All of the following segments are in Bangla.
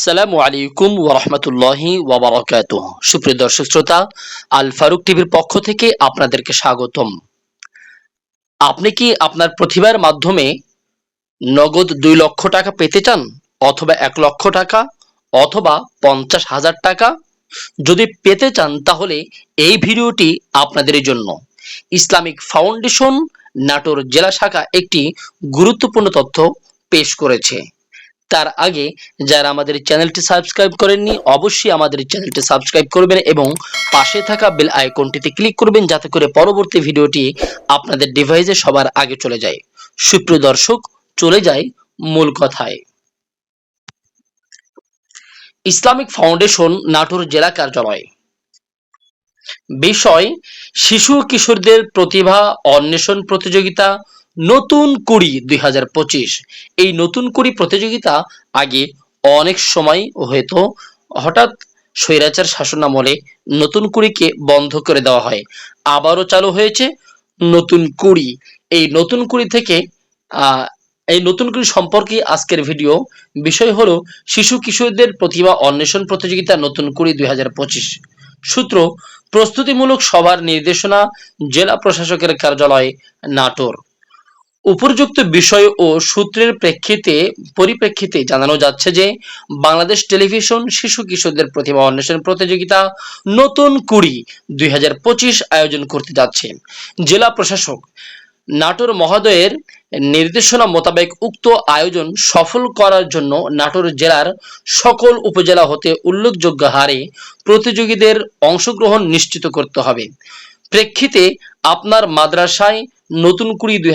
আসসালামু আলাইকুম ওরহমতুল্লাহি ওবরাকাত সুপ্রিয় দর্শক শ্রোতা, আল ফারুক টিভির পক্ষ থেকে আপনাদেরকে স্বাগতম। আপনি কি আপনার প্রতিভার মাধ্যমে নগদ দুই লক্ষ টাকা পেতে চান অথবা এক লক্ষ টাকা অথবা পঞ্চাশ হাজার টাকা? যদি পেতে চান, তাহলে এই ভিডিওটি আপনাদের জন্য। ইসলামিক ফাউন্ডেশন নাটোর জেলা শাখা একটি গুরুত্বপূর্ণ তথ্য পেশ করেছে। তার আগে যারা আমাদের চ্যানেলটি সাবস্ক্রাইব করেননি, অবশ্যই আমাদের চ্যানেলটি সাবস্ক্রাইব করবেন এবং পাশে থাকা বেল আইকনটিতে ক্লিক করবেন যাতে করে পরবর্তী ভিডিওটি আপনাদের ডিভাইসে সবার আগে চলে যায়। সুপ্রিয় দর্শক, চলে যায় মূল কথায়। ইসলামিক ফাউন্ডেশন নাটোর জেলা কার্যালয়। বিষয়, শিশু কিশোরদের প্রতিভা, অন্বেষণ প্রতিযোগিতা নতুন কুড়ি দুই এই নতুন কুড়ি প্রতিযোগিতা আগে অনেক সময় হয়তো হঠাৎ স্বৈরাচার শাসন আমলে নতুন কুড়িকে বন্ধ করে দেওয়া হয়। আবারও চালু হয়েছে নতুন কুড়ি। এই নতুন কুড়ি থেকে এই নতুন কুড়ি সম্পর্কে আজকের ভিডিও। বিষয় হলো শিশু কিশোরদের প্রতিভা অন্বেষণ প্রতিযোগিতা নতুন কুড়ি দুই সূত্র, প্রস্তুতিমূলক সভার নির্দেশনা জেলা প্রশাসকের কার্যালয় নাটোর। উপর্যুক্ত বিষয় ও সূত্রের প্রেক্ষিতে, পরিপ্রেক্ষিতে জানানো যাচ্ছে যে, বাংলাদেশ টেলিভিশন শিশু কিশোরদের প্রতিভা অন্বেষণ প্রতিযোগিতা নতুন কুড়ি দুই আয়োজন করতে যাচ্ছে। জেলা প্রশাসক নাটোর মহোদয়ের নির্দেশনা মোতাবেক উক্ত আয়োজন সফল করার জন্য নাটোর জেলার সকল উপজেলা হতে উল্লেখযোগ্য হারে প্রতিযোগীদের অংশগ্রহণ নিশ্চিত করতে হবে। প্রেক্ষিতে আপনার মাদ্রাসায় নতুন কুড়ি দুই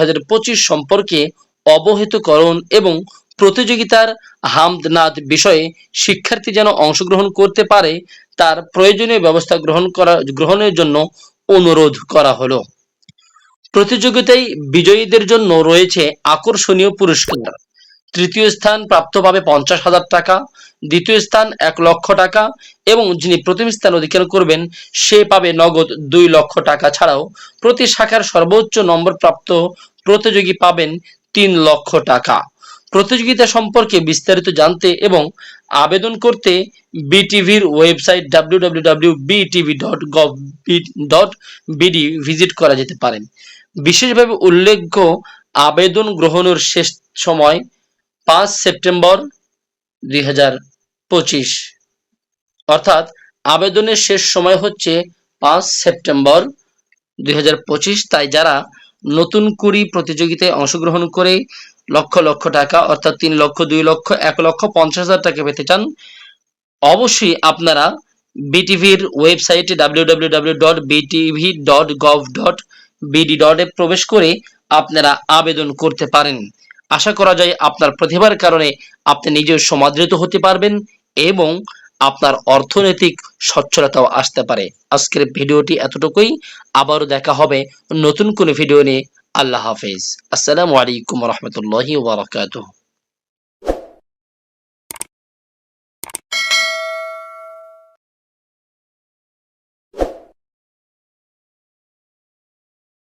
সম্পর্কে অবহিতকরণ এবং প্রতিযোগিতার হামদনাদ বিষয়ে শিক্ষার্থী যেন অংশগ্রহণ করতে পারে, তার প্রয়োজনীয় ব্যবস্থা গ্রহণ করা, গ্রহণের জন্য অনুরোধ করা হলো। প্রতিযোগিতায় বিজয়ীদের জন্য রয়েছে আকর্ষণীয় পুরস্কার। তৃতীয় স্থান প্রাপ্ত পাবে পঞ্চাশ হাজার টাকা, দ্বিতীয় স্থান এক লক্ষ টাকা এবং যিনি প্রথম স্থান অধিকার করবেন, সে পাবে নগদ দুই লক্ষ টাকা ছাড়াও প্রতি শাখার সর্বোচ্চ নম্বর প্রাপ্ত প্রতিযোগী পাবেন তিন লক্ষ টাকা। প্রতিযোগিতা সম্পর্কে বিস্তারিত জানতে এবং আবেদন করতে বিটিভির ওয়েবসাইট www.btv.gov.bd ভিজিট করা যেতে পারেন বিশেষভাবে উল্লেখ্য, আবেদন গ্রহণের শেষ সময় পাঁচ সেপ্টেম্বর দুই হাজার পঁচিশ। অর্থাৎ আবেদনের শেষ সময় হচ্ছে পাঁচ সেপ্টেম্বর দুই হাজার পঁচিশ। তাই যারা নতুন কুড়ি প্রতিযোগিতায় অংশগ্রহণ করে লক্ষ লক্ষ টাকা, অর্থাৎ তিন লক্ষ, দুই লক্ষ, এক লক্ষ, পঞ্চাশ হাজার টাকা পেতে চান, অবশ্যই আপনারা বিটিভির ওয়েবসাইটে www.btv.gov.bd ডটে প্রবেশ করে আপনারা আবেদন করতে পারেন। আশা করা যায় আপনার প্রতিভার কারণে আপনি নিজেও সমাদৃত হতে পারবেন এবং আপনার অর্থনৈতিক সচ্ছলতাও আসতে পারে। আজকের ভিডিওটি এতটুকুই। আবারও দেখা হবে নতুন কোনো ভিডিও নিয়ে। আল্লাহ হাফেজ। আসসালামু আলাইকুম রহমতুল্লাহি ওবরাকাতুহ